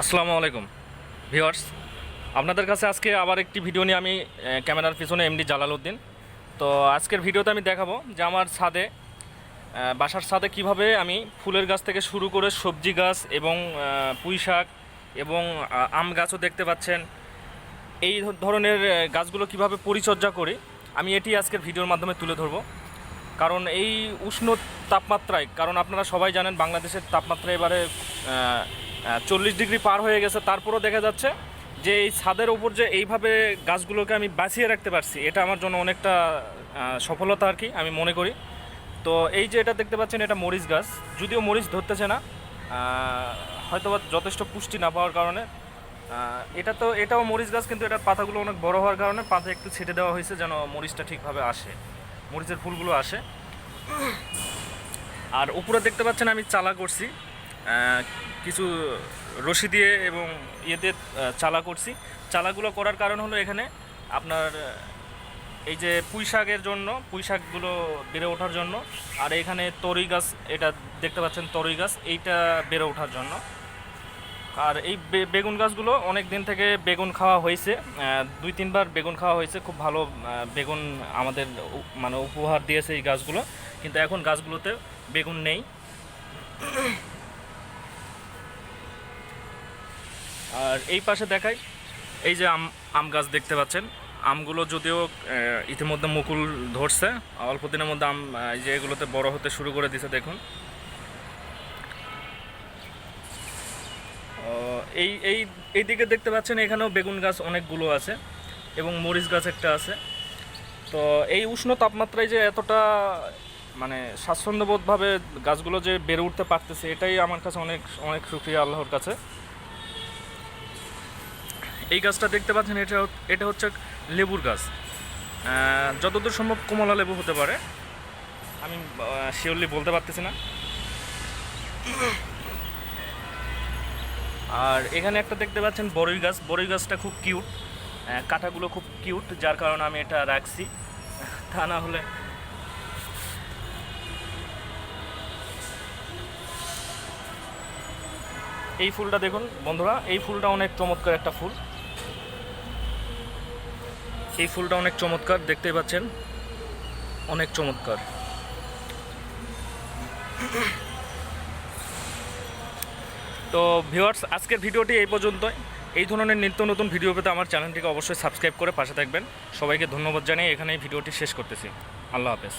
আসসালামু আলাইকুম। ভিউয়ার্স, আপনাদের কাছে আজকে আবার একটি ভিডিও নিয়ে আমি ক্যামেরার পিছনে এমডি জালালউদ্দিন। তো আজকের ভিডিওতে আমি দেখাবো যে আমার ছাদে বাসার ছাদে কীভাবে আমি ফুলের গাছ থেকে শুরু করে সবজি গাছ এবং পুঁই শাক এবং আম গাছও দেখতে পাচ্ছেন। এই ধরনের গাছগুলো কীভাবে পরিচর্যা করি, আমি এটি আজকের ভিডিওর মাধ্যমে তুলে ধরবো। কারণ এই উষ্ণ তাপমাত্রায়, কারণ আপনারা সবাই জানেন বাংলাদেশের তাপমাত্রা এবারে চল্লিশ ডিগ্রি পার হয়ে গেছে। তারপরও দেখা যাচ্ছে যে এই ছাদের ওপর যে এইভাবে গাছগুলোকে আমি বাঁচিয়ে রাখতে পারছি, এটা আমার জন্য অনেকটা সফলতা আর কি, আমি মনে করি। তো এই যে এটা দেখতে পাচ্ছেন, এটা মরিচ গাছ। যদিও মরিচ ধরতেছে না হয়তো বা যথেষ্ট পুষ্টি না পাওয়ার কারণে। এটা তো, এটাও মরিচ গাছ, কিন্তু এটার পাতাগুলো অনেক বড় হওয়ার কারণে পাতা একটু ছেটে দেওয়া হয়েছে যেন মরিচটা ঠিকভাবে আসে। মরিচের ফুলগুলো আসে। আর উপরে দেখতে পাচ্ছেন আমি চালা করছি। কিছু রশি দিয়ে এবং ইয়েতে চালা করছি। চালাগুলো করার কারণ হলো এখানে আপনার এই যে পুঁই শাকের জন্য, পুঁই শাকগুলো বেড়ে ওঠার জন্য, আর এখানে তরই গাছ, এটা দেখতে পাচ্ছেন তরই গাছ, এইটা বেড়ে ওঠার জন্য। আর এই বেগুন গাছগুলো অনেক দিন থেকে বেগুন খাওয়া হয়েছে দুই তিনবার বেগুন খাওয়া হয়েছে, খুব ভালো বেগুন আমাদের মানে উপহার দিয়েছে এই গাছগুলো। কিন্তু এখন গাছগুলোতে বেগুন নেই। আর এই পাশে দেখাই, এই যে আম আম গাছ দেখতে পাচ্ছেন। আমগুলো যদিও ইতিমধ্যে মুকুল ধরছে, অল্প দিনের মধ্যে আম এই যে এগুলোতে বড় হতে শুরু করে দিছে, দেখুন। এই এই এই দিকে দেখতে পাচ্ছেন, এখানেও বেগুন গাছ অনেকগুলো আছে এবং মরিচ গাছ একটা আছে। তো এই উষ্ণ তাপমাত্রায় যে এতটা মানে স্বাচ্ছন্দ্যবোধভাবে গাছগুলো যে বেড়ে উঠতে পারতেছে, এটাই আমার কাছে অনেক অনেক সুক্রিয়া আল্লাহর কাছে। এই গাছটা দেখতে পাচ্ছেন, এটা এটা হচ্ছে লেবুর গাছ। যতদূর সম্ভব কমলা লেবু হতে পারে। আমি শিওরলি বলতে পারতেছি না। আর এখানে একটা দেখতে পাচ্ছেন বড়ই গাছ। বড়ই গাছটা খুব কিউট। কাঁটাগুলো খুব কিউট, যার কারণে আমি এটা রাখছি। তা না হলে এই ফুলটা দেখুন বন্ধুরা, এই ফুলটা অনেক চমৎকার একটা ফুল। এই ফুলটা অনেক চমৎকার দেখতে পাচ্ছেন? অনেক চমৎকার। তো ভিওয়ার্স আজকের ভিডিওটি এই পর্যন্তই। এই ধরনের নিত্য নতুন ভিডিও পেতে আমার চ্যানেলটিকে অবশ্যই সাবস্ক্রাইব করে পাশে থাকবেন। সবাইকে ধন্যবাদ জানিয়ে এখানে এই ভিডিওটি শেষ করতেছি। আল্লাহ হাফেজ।